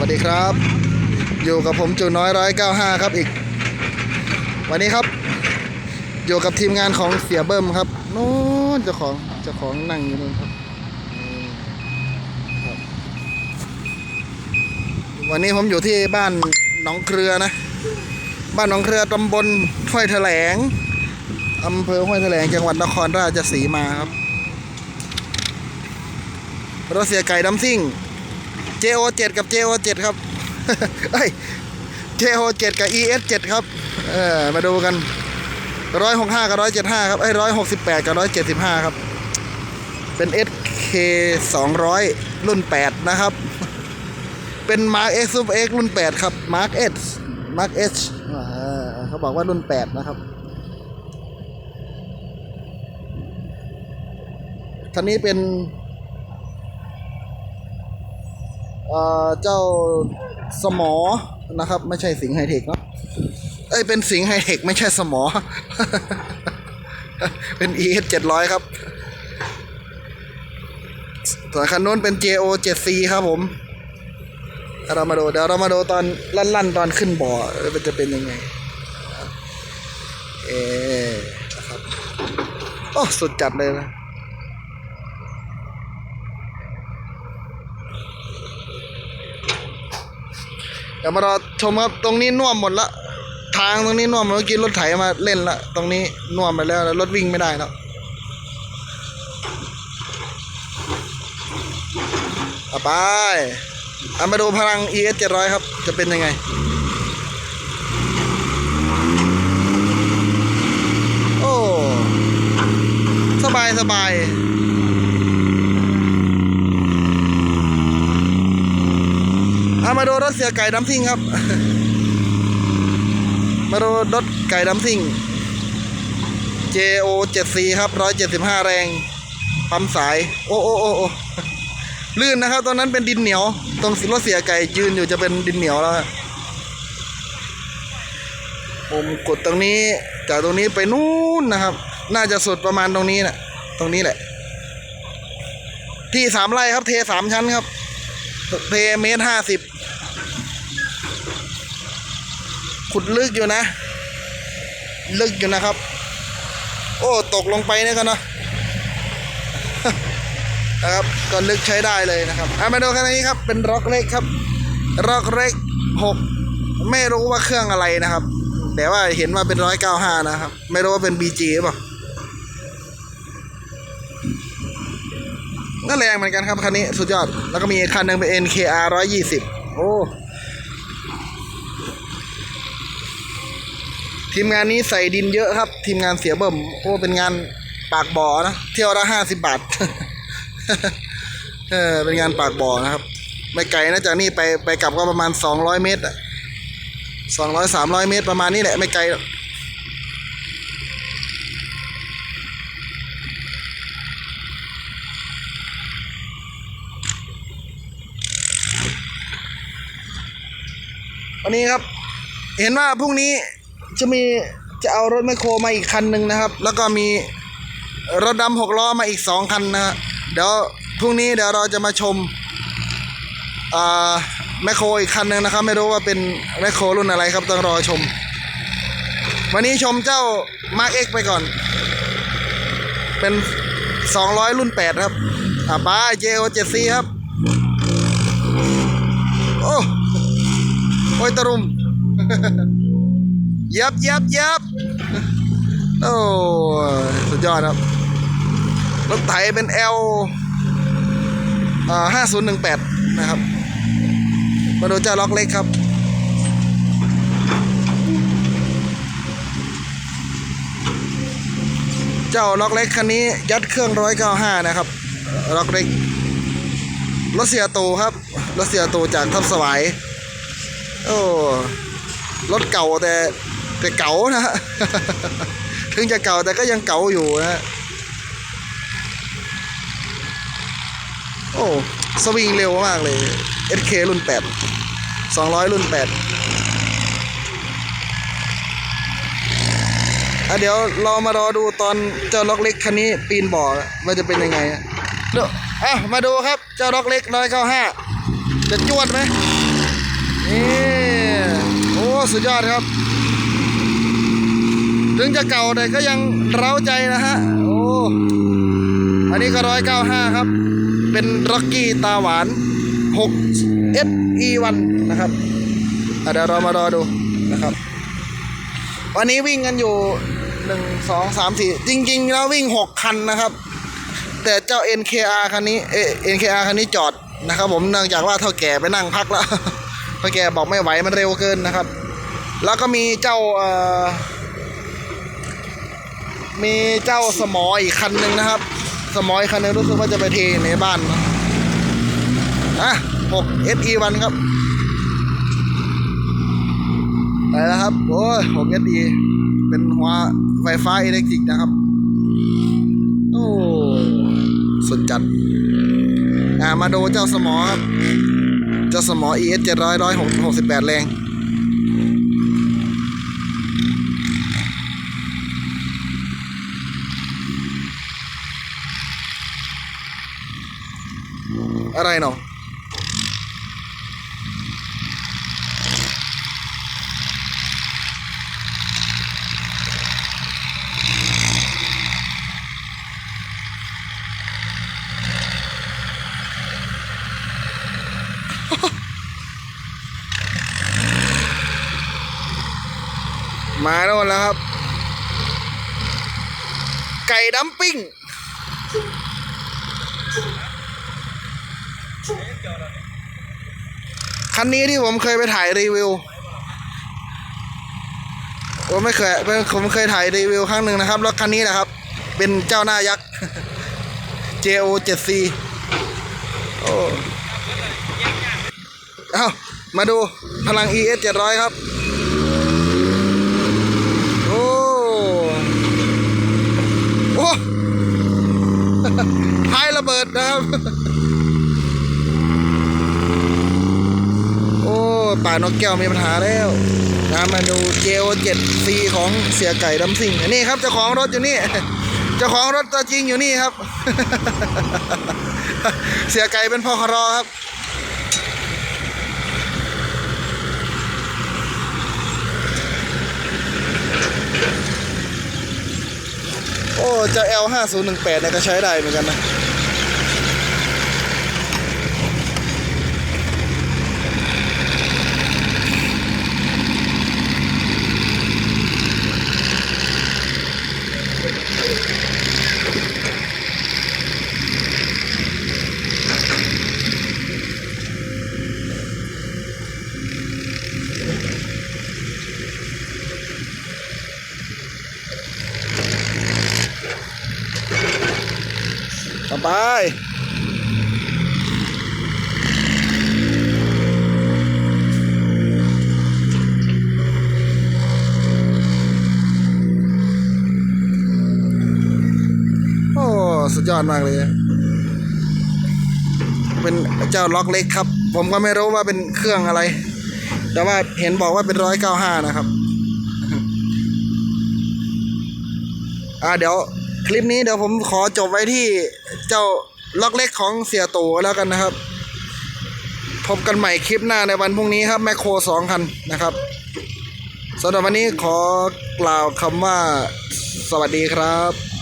วัสดีครับ อยู่กับผมจูน้อยร้อยเก้าห้าครับอีก วันนี้ครับ อยู่กับทีมงานของเสียเบิ้มครับโน้นเจ้าของเจ้าของนั่งอยู่นู่นครับวันนี้ผมอยู่ที่บ้านหนองเครือนะ บ้านหนองเครือตำบลห้วยแถลงอำเภอห้วยแถลงจังหวัดนครราชสีมาครับรถเสียไก่ดำซิ่ง JO7 กับ JO7 ครับเอ้ย JO7 กับ ES7 ครับเออมาดูกัน165กับ175ครับเอ้ร้อย168กับ175ครับ เป็น SK 200รุ่น8นะครับ เป็น Mark X Super X รุ่น8ครับ Mark X Mark H เขาบอกว่ารุ่น8นะครับคันนี้เป็น เจ้าสมอนะครับ ไม่ใช่สิงไฮเทคเนาะเอ้ยเป็นสิงไฮเทคไม่ใช่สมอ เป็น ES 700 ครับส่วนคันนู้นเป็น JO 7C ครับผมเรามาดูเดี๋ยวเรามาดูตอนลั่นๆ ตอนขึ้นบ่อมันจะเป็นยังไง เอนะครับ โอ้ สุดจัดเลยนะ ดี๋ยวมารอชมครับตรงนี้น่วมหมดละทางตรงนี้น่วมเมื่อกี้รถไถมาเล่นละตรงนี้น่วมไปแล้วรถวิ่งไม่ได้แล้วไปเอามาดูพลัง ES 700 ครับ จะเป็นยังไงโอ้สบายสบาย เอา มาดูรถเสียไก่ดำซิ่งครับ มาดูรถไก่ดำซิ่ง JO 7C ครับ175แรงปั๊มสาย โอ้โอ้โอ้โอ้ลื่นนะครับ ตอนนั้นเป็นดินเหนียว ตรงรถเสียไก่ยืนอยู่จะเป็นดินเหนียวแล้วผมกดตรงนี้ จากตรงนี้ไปนู่นนะครับ น่าจะสุดประมาณตรงนี้นะตรงนี้แหละ ที่สามไร่ครับ เทสามชั้นครับ เทเมตรห้าสิบ ขุดลึกอยู่นะ ลึกอยู่นะครับ โอ้ตกลงไปนี่กันเนาะนะครับก็ลึกใช้ได้เลยนะครับอะมาดูคันนี้ครับเป็นร็อกเล็กครับร็อกเล็กหกไม่รู้ว่าเครื่องอะไรนะครับ แต่ว่าเห็นว่าเป็นร้อยเก้าห้านะครับ ไม่รู้ว่าเป็น BG หรือเปล่าก็แรงเหมือนกันครับคันนี้สุดยอด แล้วก็มีคันหนึ่งเป็น NKR ร้อยยี่สิบโอ้ ทีมงานนี้ใส่ดินเยอะครับ ทีมงานเสียเบิ่มโอ้เป็นงานปากบ่อนะเที่ยวละห้าสิบบาทเออเป็นงานปากบ่อนะครับ ไม่ไกลนะจากนี่ไปไปกลับก็ประมาณสองร้อยเมตรอะสองร้อยสามร้อยเมตรประมาณนี้แหละไม่ไกลหรอกวันนี้ครับ เห็นว่าพรุ่งนี้ จะมีจะเอารถแมคโครมาอีกคันหนึ่งนะครับ แล้วก็มีรถดำหกล้อมาอีกสองคันนะฮะเดี๋ยวพรุ่งนี้เดี๋ยวเราจะมาชมแมคโครอีกคันหนึ่งนะครับ ไม่รู้ว่าเป็นแมคโครรุ่นอะไรครับต้องรอชม วันนี้ชมเจ้า Mark X ไปก่อน เป็น 200 รุ่น 8 ครับอ่าป้า JO 7C ครับโอ้โอ้ยตะรุม ยับยับยับโอ้สุดยอดครับ รถไถเป็น L อ่า5018นะครับ มาดูเจ้าล็อกเล็กครับ เจ้าล็อกเล็กคันนี้ยัดเครื่อง195นะครับ ล็อกเล็ก รถเสียตูครับ รถเสียตูจากทับสวาย โอ้ รถเก่าแต่ แต่เก่านะฮะถึงจะเก่าแต่ก็ยังเก่าอยู่นะฮะโอ้สวิงเร็วมากเลย SK รุ่น 8 200 รุ่น 8 อะเดี๋ยวเรามารอดูตอนเจ้าล็อกเล็กคันนี้ปีนบ่อว่าจะเป็นยังไงเดี๋ยวอะมาดูครับเจ้าล็อกเล็ก195จะจวดไหมนี่โอ้ สุดยอดครับ ถึงจะเก่าแต่ก็ยังเร้าใจนะฮะ โอ้ อันนี้ก็ร้อยเก้าห้าครับ เป็นร็อกกี้ตาหวาน6 SE1 นะครับเดี๋ยวเรามารอดูนะครับ วันนี้วิ่งกันอยู่หนึ่งสองสามสี่จริง ๆ แล้ววิ่งหกคันนะครับ แต่เจ้า NKR คันนี้เอ NKR คันนี้จอดนะครับ ผมเนื่องจากว่าเท่าแก่ไปนั่งพักแล้วเท่าแก่บอกไม่ไหวมันเร็วเกินนะครับ แล้วก็มีเจ้าเอ่อ มีเจ้าสมออีกคันหนึ่งนะครับ สมออีกคันหนึงรู้สึกว่าจะไปเทในบ้านนะอะ6 SE1 ครับไปแล้วครับ โอ้ย6 SE เป็นหัวไฟฟ้าอิเล็กทริกนะครับ โอ้สุดจัดอ่ามาดูเจ้าสมอครับ เจ้าสมอ ES 700 168 แรง อะไรเนาะมาแล้วแล้วครับ ไก่ดัมปิ้ง คันนี้ที่ผมเคยไปถ่ายรีวิวผมไม่เคยผมเคยถ่ายรีวิวครั้งหนึ่งนะครับแล้วคันนี้นะครับ เป็นเจ้าหน้ายักษ์ JO 7C โอ้เอามาดูพลัง ES 700 ครับ โอ้โอ้ท้ายระเบิดนะครับ โอ้ ป่านกแก้วมีปัญหาแล้วนะมาดู JO 7 C ของเสียไก่ดำซิ่งอันนี่ครับเจ้าของรถอยู่นี่เจ้าของรถตัวจริงอยู่นี่ครับ เสียไก่เป็นพอครอครับโอ้เจ้า L 5 0 1 8เนี่ยก็ใช้ได้เหมือนกันนะ ไป โอ้ สุดยอดมากเลย เป็นเจ้าล็อกเล็กครับ ผมก็ไม่รู้ว่าเป็นเครื่องอะไร แต่ว่าเห็นบอกว่าเป็นร้อยเก้าห้านะครับ อ่าเดี๋ยว คลิปนี้เดี๋ยวผมขอจบไว้ที่เจ้าล็อกเล็กของเสียตู่แล้วกันนะครับ พบกันใหม่คลิปหน้าในวันพรุ่งนี้ครับ แมคโครสองคันนะครับสำหรับวันนี้ขอกล่าวคำว่าสวัสดีครับ